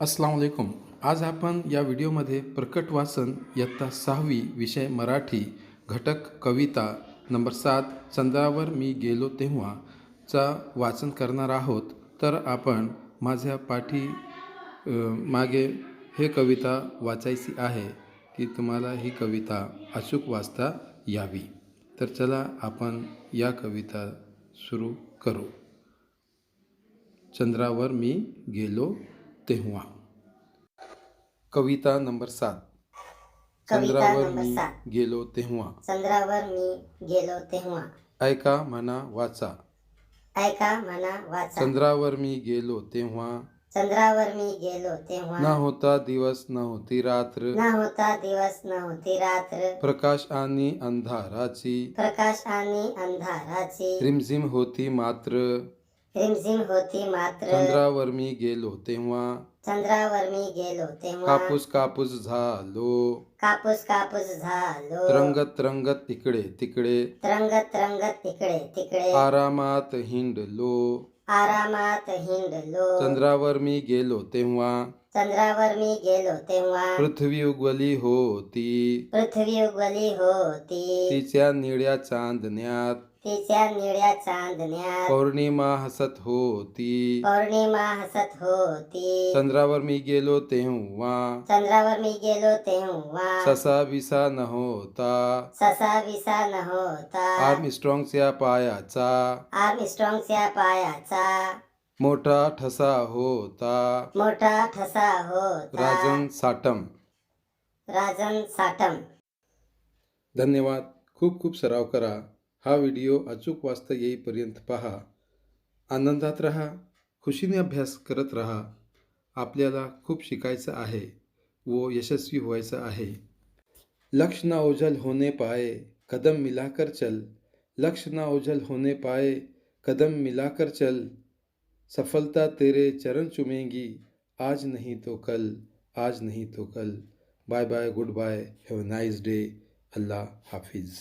अस्सलाम वालेकुम. आज आपण या व्हिडिओमध्ये प्रकट वाचन इयत्ता सहावी विषय मराठी घटक कविता नंबर सात चंद्रावर मी गेलो तेव्हा चा वाचन करणार आहोत. तर आपण माझ्या पाठी मागे हे कविता वाचायची आहे की तुम्हाला ही कविता अचूक वाचता यावी. तर चला आपण या कविता सुरू करू. चंद्रावर मी गेलो तेव्हा कविता नंबर सात. कविता चंद्रावर मी. गेलो तेव्हा चंद्रावर मी गेलो तेव्हा ऐका म्हणा वाचा. ऐका म्हणा वाचा. चंद्रावर मी गेलो तेव्हा चंद्रावर मी गेलो न तेव्हा होता दिवस न होती रात्र. न होता दिवस न होती रात्र. प्रकाश आणि अंधाराची. प्रकाश आणि अंधाराची. रिमझिम होती मात्र. रिमझिम होती मात्र चंद्रावर मी गेलो तेव्हा चंद्रावर मी गेलो तेव्हा कापूस कापूस झालो. कापूस कापूस झालो. तरंगत तरंगत इकडे तिकडे तरंगत तरंगत तिकडे तिकडे आरामात हिंडलो. आरामात हिंडलो. चंद्रावर मी गेलो तेव्हा चंद्रावर मी गेलो तेव्हा पृथ्वी उगवली होती. पृथ्वी उगवली होती. तिच्या निळ्या चांदण्यात तिच्या निळ्या चांदण्यात पौर्णिमा हसत होती। पौर्णिमा हसत होती। चंद्रावर मी गेलो तेव्हा। चंद्रावर मी गेलो तेव्हा। ससा विसा न होता। ससा विसा न होता। आर्म आर्मस्ट्रॉंगच्या पायाचा। आर्मस्ट्रॉंगच्या पायाचा। मोठा ठसा होता। मोठा ठसा होता। राजन साटम। राजन साठम धन्यवाद। खूप खूप सराव करा। हा व्हिडिओ अचूक वाचता येईपर्यंत पहा. आनंदात रहा खुशीने अभ्यास करत रहा. आपल्याला खूप शिकायचं आहे व यशस्वी व्हायचं आहे. लक्ष ना ओझल होने पाए कदम मिलाकर चल. लक्ष्य ना ओझल होने पाए कदम मिलाकर चल. सफलता तेरे चरण चुमेंगी आज नहीं तो कल आज नहीं तो कल. Bye bye goodbye have nice day. Allah हाफिज़.